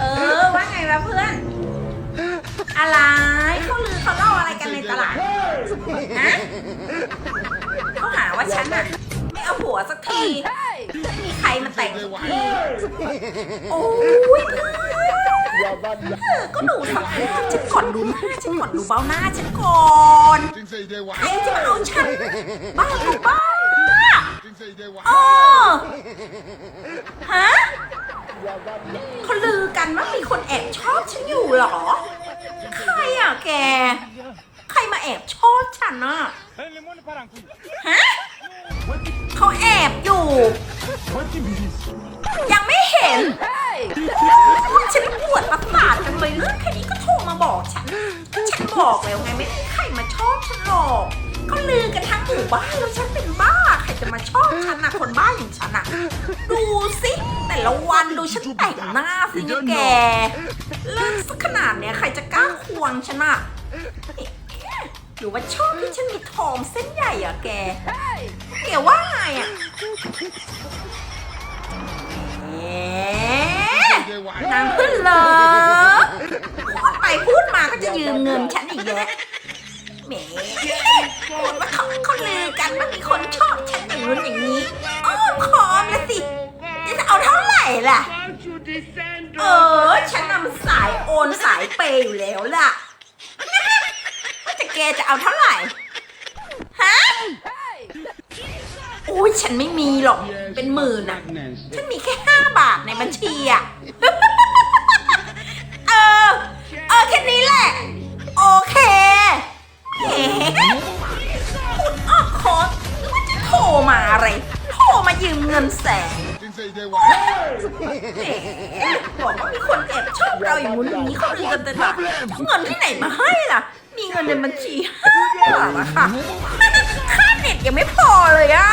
เออ ว่าไงวะเพื่อน อะไรเขาลือเขาเล่าอะไรกันในตลาดฮะเขาหาว่าฉันอะไม่เอาหัวสักที ไม่มีใครมาแต่งสักทีโอ้ยเพื่อนก็ดูสภาฉันก่อนดูหน้าฉันก่อนดูเบ้าหน้าฉันก่อนใครจะมาเอาฉันบ้าหรือบ้าเออฮะ กันว่ามีคนแอบชอบฉันอยู่เหรอ ใครอะแก ใครมาแอบชอบฉันอะ ฮะเขาแอบอยู่ ยังไม่เห็น ฉันปวดประสาทจังเลยเรื่องแค่นี้ก็โทรมาบอกฉัน ฉันบอกแล้วไงไม่มีใครมาชอบฉันหรอกเขาลือกันทั้งหมู่บ้านแล้วฉันเป็นบ้า ใครจะมาชอบฉันนะคนบ้าอย่างฉันอะดูสิ ละวันดูฉันแต่งหน้าสิเนี่ยแกเลิกสักขนาดเนี้ยใครจะกล้าควงฉันอะหรือว่าชอบที่ฉันมีทองเส้นใหญ่อะแกแกว่าไงอะเอ๊ะ Things they want. นางขึ้นเลยพูดไปพูดมาก็จะยืมเงินฉันอีกแล้วแหมพูดว่าเขาเขาลือกันว่ามีคนชอบฉันอย่างนู้นอย่างนี้อ้อมคอมละสิจะเอาเท่าไหร่ล่ะ เออ ฉันนำสายโอนสายเปย์อยู่แล้วล่ะ ว่าจะแกจะเอาเท่าไหร่ ฮะอุ้ยฉันไม่มีหรอก เป็นหมื่นอะฉันมีแค่ห้าบาทในบัญชีอะเออ เออ แค่นี้แหละ โอเคแหมคุณออกคอร์สหรือว่าจะโทรมาอะไร โทรมายืมเงินแสน Things say they want. แหมบอกว่ามีคนแอบชอบเราอย่างนู้นอย่างนี้เขาลือกันแต่ละเงินที่ไหนมาให้ล่ะ มีเงินในบัญชีห้าบาทอะค่ะค่าเน็ตยังไม่พอเลยอะ